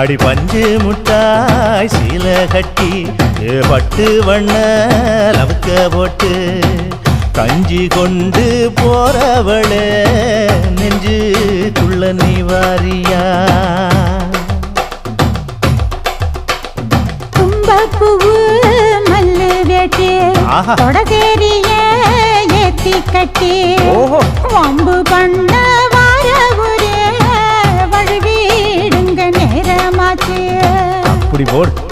அடி பஞ்சு முட்டாய் சீல கட்டி பட்டு வண்ண லவுக்க போட்டு கஞ்சி கொண்டு போறவளே நெஞ்சுக்குள்ள நீ வாரியா கும்பப்பூவு மல்லு வேட்டி. தொடதேரிய ஏத்தி கட்டி. வம்பு பண்ண ஒரே வழுவிடுங்க போடு